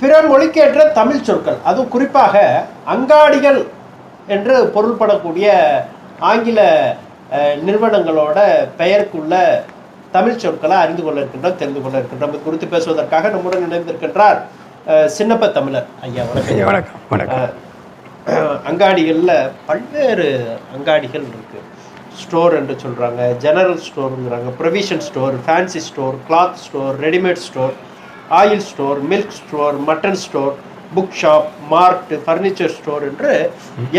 பிற மொழிக்கேற்ற தமிழ் சொற்கள். அதுவும் குறிப்பாக அங்காடிகள் என்று பொருள்படக்கூடிய ஆங்கில நிறுவனங்களோட பெயருக்குள்ள தமிழ் சொற்களை அறிந்து கொள்ள இருக்கின்றோம் தெரிந்து கொள்ள இருக்கின்றோம் இது குறித்து பேசுவதற்காக நம்முடன் இணைந்திருக்கின்றார் சின்னப்ப தமிழர். ஐயா வணக்கம். வணக்கம். அங்காடிகளில் பல்வேறு அங்காடிகள் இருக்கு. ஸ்டோர் என்று சொல்றாங்க general ஸ்டோருங்கிறாங்க provision store fancy store cloth store readymade store oil store milk store mutton store book shop mart furniture store என்று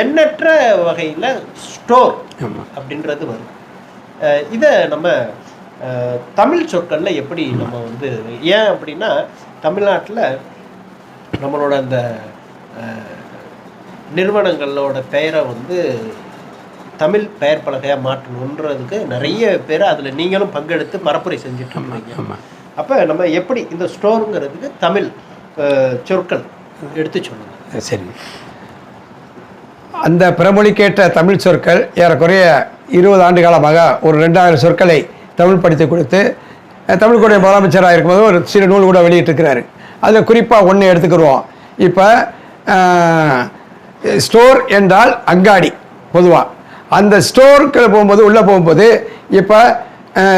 எண்ணற்ற வகையில் ஸ்டோர் அப்படின்றது வரும். இதை நம்ம தமிழ் சொற்களில் எப்படி நம்ம வந்து ஏன் அப்படின்னா தமிழ்நாட்டில் நம்மளோட அந்த நிறுவனங்களோட பெயரை வந்து தமிழ் பெயர் பலகையாக மாற்றணுன்றதுக்கு நிறைய பேர் அதில் நீங்களும் பங்கெடுத்து பரப்புரை செஞ்சுட்டு இருக்கீங்க. அப்போ நம்ம எப்படி இந்த ஸ்டோருங்கிறதுக்கு தமிழ் சொற்கள் எடுத்து சொல்லுங்கள் சரி. அந்த பிரமொழி கேட்ட தமிழ் சொற்கள் ஏறக்குறைய இருபது ஆண்டு காலமாக ஒரு ரெண்டாயிரம் சொற்களை தமிழ் படித்து கொடுத்து தமிழ்குடைய முதலமைச்சராக இருக்கும்போது ஒரு சிறு நூல் கூட வெளியிட்டிருக்கிறாரு. அதில் குறிப்பாக ஒன்று எடுத்துக்கிடுவோம். இப்போ ஸ்டோர் என்றால் அங்காடி பொதுவாக அந்த ஸ்டோருக்கு போகும்போது உள்ளே போகும்போது இப்போ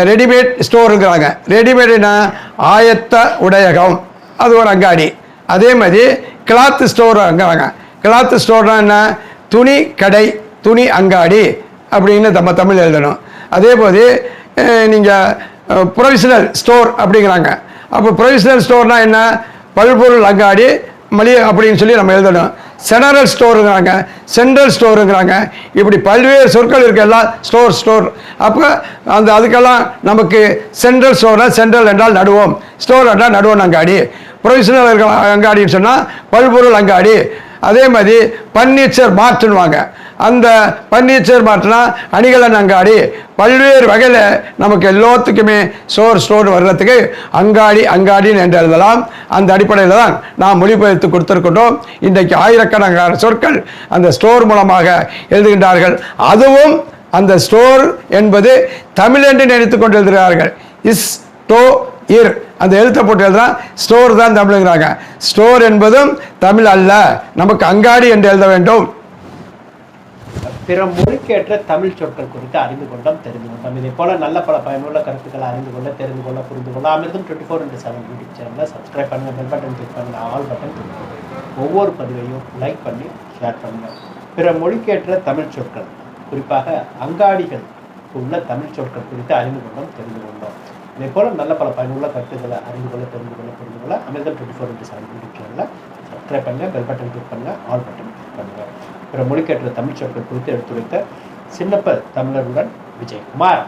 ரெடிமேட் ஸ்டோருங்கிறாங்க. ரெடிமேடுனா ஆயத்த உடையகம். அது ஒரு அங்காடி. அதே மாதிரி கிளாத் ஸ்டோர் அங்காங்க கிளாத் ஸ்டோர்னா என்ன? துணி கடை துணி அங்காடி அப்படின்னு நம்ம தமிழ் எழுதணும். அதே போது நீங்கள் ப்ரொவிஷனல் ஸ்டோர் அப்படிங்கிறாங்க. அப்போ ப்ரொவிஷனல் ஸ்டோர்னால் என்ன? பல்பொருள் அங்காடி மளிகை அப்படின்னு சொல்லி நம்ம எழுதணும். செனரல் ஸ்டோருங்கிறாங்க சென்ட்ரல் ஸ்டோருங்கிறாங்க இப்படி பல்வேறு சொற்கள் இருக்கு எல்லாம் ஸ்டோர் ஸ்டோர் அப்போ அந்த அதுக்கெல்லாம் நமக்கு சென்ட்ரல் ஸ்டோர்னால் சென்ட்ரல் என்றால் நடுவோம். ஸ்டோர் என்றால் நடுவோம் அங்காடி. ப்ரொவிஷனல் இருக்க அங்காடின்னு சொன்னால் பல்பொருள் அங்காடி. அதே மாதிரி பர்னிச்சர் மார்ட்னுவாங்க அந்த பர்னிச்சர் மாட்டினா அணிகலன் அங்காடி பல்வேறு வகையில் நமக்கு எல்லாத்துக்குமே ஸ்டோர் ஸ்டோர் வர்றதுக்கு அங்காடி அங்காடின்னு என்று எழுதலாம். அந்த அடிப்படையில் தான் நாம் மொழிபெயர்த்து கொடுத்துருக்கட்டும் இன்றைக்கு ஆயிரக்கணக்கான சொற்கள் அந்த ஸ்டோர் மூலமாக எழுதுகின்றார்கள். அதுவும் அந்த ஸ்டோர் என்பது தமிழ் என்று நினைத்து கொண்டு எழுதுகிறார்கள். இஸ் டோ இர். அந்த எழுத்தை போட்டு எழுதுனா ஸ்டோர் தான் தமிழுங்கிறாங்க. ஸ்டோர் என்பதும் தமிழ் அல்ல. நமக்கு அங்காடி என்று எழுத வேண்டும். பிற மொழிக்கேற்ற தமிழ் சொற்கள் குறித்து அறிந்து கொண்டோம் தெரிந்து கொண்டோம். இதே போல நல்ல பல பயனுள்ள கருத்துக்களை அறிந்து கொள்ள தெரிந்து கொள்ள புரிந்து கொள்ள Amirtham twenty four into seven YouTube சேனலில் சப்ஸ்கிரைப் பண்ணுங்க பெல் பட்டன் கிளிக் பண்ணுங்க ஆல் பட்டன் ஒவ்வொரு பதிவையும் லைக் பண்ணி ஷேர் பண்ணுங்க. பிற மொழிக்கேற்ற தமிழ் சொற்கள் குறிப்பாக அங்காடிகள் உள்ள தமிழ் சொற்கள் குறித்து அறிந்து கொண்டோம் தெரிந்து கொண்டோம். இதே போல நல்ல பல பயனுள்ள கருத்துக்களை அறிந்து கொள்ள தெரிந்து கொள்ள புரிந்து கொள்ள Amirtham twenty four into seven YouTube சேனலில் சப்ஸ்கிரைப் பண்ணுங்க பெல் பட்டன் கிளிக் பண்ணுங்க ஆல் பட்டன் கிளிக் பண்ணுங்க. பிற மொழிக்கேற்ற தமிழ் சொற்கள் குறித்து எடுத்துரைத்த சின்னப்ப தமிழருடன் விஜயகுமார்.